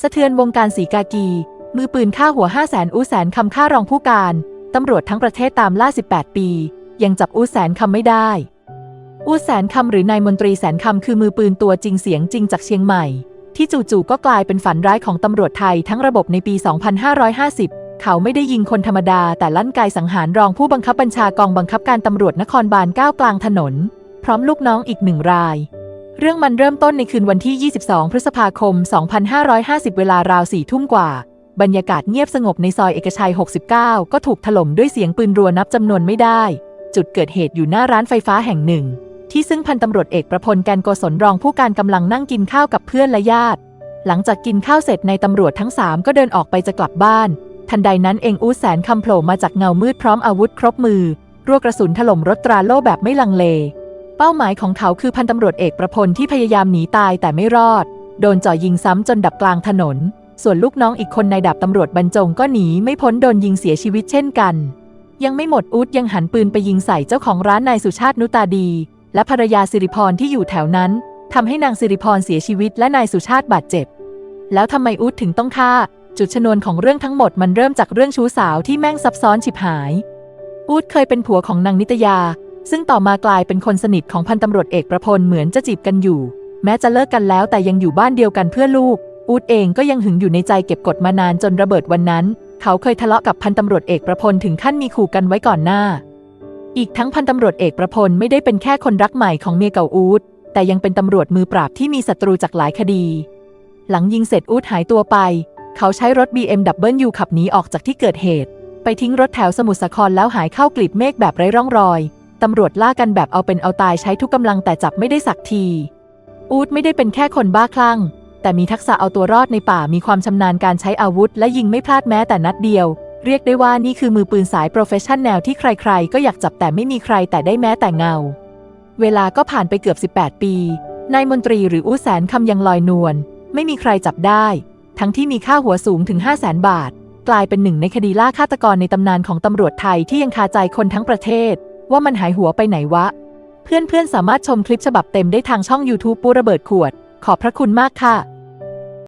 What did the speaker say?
สะเทือนวงการสีกากี มือปืนฆ่าหัว5 0 0แสนอู้แสนคำฆ่ารองผู้การ ตำรวจทั้งประเทศตามล่า 18 ปี ยังจับอู้แสนคำไม่ได้ อู้แสนคำหรือนายมนตรีแสนคำคือมือปืนตัวจริงเสียงจริงจากเชียงใหม่ ที่จู่ๆก็กลายเป็นฝันร้ายของตำรวจไทยทั้งระบบในปี 2550เขาไม่ได้ยิงคนธรรมดาแต่ลั่นไกสังหารรองผู้บังคับบัญชากองบังคับการตำรวจนครบาล9กลางถนน พร้อมลูกน้องอีกหนึ่งราย เรื่องมันเริ่มต้นในคืนวันที่ 22 พฤษภาคม 2550 เวลาราวสี่ทุ่มกว่า บรรยากาศเงียบสงบในซอยเอกชัย 69 ก็ถูกถล่มด้วยเสียงปืนรัวนับจำนวนไม่ได้ จุดเกิดเหตุอยู่หน้าร้านไฟฟ้าแห่งหนึ่ง ที่ซึ่งพันตำรวจเอกประพลแกนโกศลรองผู้การกำลังนั่งกินข้าวกับเพื่อนและญาติ หลังจากกินข้าวเสร็จในตำรวจทั้งสามก็เดินออกไปจะกลับบ้าน ทันใดนั้นเองอู๊ดแสนคำโผล่มาจากเงามืดพร้อมอาวุธครบมือรัวกระสุนถล่มรถตราโล่แบบไม่ลังเล เป้าหมายของเขาคือพันตำรวจเอกประพลที่พยายามหนีตายแต่ไม่รอด โดนจ่อยิงซ้ำจนดับกลางถนน ส่วนลูกน้องอีกคนนายดาบตำรวจบรรจงก็หนีไม่พ้นโดนยิงเสียชีวิตเช่นกัน ยังไม่หมดอูดยังหันปืนไปยิงใส่เจ้าของร้านนายสุชาตินุตาดี และภรรยาสิริพรที่อยู่แถวนั้นทำให้นางสิริพรเสียชีวิตและนายสุชาติบาดเจ็บ แล้วทำไมอูดถึงต้องฆ่า จุดชนวนของเรื่องทั้งหมดมันเริ่มจากเรื่องชู้สาวที่แม่งซับซ้อนฉิบหายอูดเคยเป็นผัวของนางนิตยา ซึ่งต่อมากลายเป็นคนสนิทของพันตำรวจเอกประพลเหมือนจะจีบกันอยู่ แม้จะเลิกกันแล้วแต่ยังอยู่บ้านเดียวกันเพื่อลูก อูดเองก็ยังหึงอยู่ในใจเก็บกดมานานจนระเบิดวันนั้น เขาเคยทะเลาะกับพันตำรวจเอกประพลถึงขั้นมีขู่กันไว้ก่อนหน้า อีกทั้งพันตำรวจเอกประพลไม่ได้เป็นแค่คนรักใหม่ของเมียเก่าอูดแต่ยังเป็นตำรวจมือปราบที่มีศัตรูจากหลายคดี หลังยิงเสร็จอูดหายตัวไป เขาใช้รถ BMW ขับหนีออกจากที่เกิดเหตุ ไปทิ้งรถแถวสมุทรสาครแล้วหายเข้ากลีบเมฆแบบไร้ร่องรอย ตำรวจล่ากันแบบเอาเป็นเอาตายใช้ทุกกำลังแต่จับไม่ได้สักที อูดไม่ได้เป็นแค่คนบ้าคลั่ง แต่มีทักษะเอาตัวรอดในป่ามีความชำนาญการใช้อาวุธ และยิงไม่พลาดแม้แต่นัดเดียว เรียกได้ว่านี่คือมือปืนสายโปรเฟชชั่นแนวที่ใครๆ ก็อยากจับแต่ไม่มีใครแต่ได้แม้แต่เงา เวลาก็ผ่านไปเกือบ 18 ปีนายมนตรีหรืออู้แสนคำยังลอยนวลไม่มีใครจับได้ ทั้งที่มีค่าหัวสูงถึง 5 0 0แสนบาท กลายเป็นหนึ่งในคดีล่าฆาตกรในตำนานของตำรวจไทยที่ยังคาใจคนทั้งประเทศ ว่ามันหายหัวไปไหนวะ เพื่อนๆสามารถชมคลิปฉบับเต็มได้ทางช่อง YouTube ปูระเบิดขวด ขอบพระคุณมากค่ะ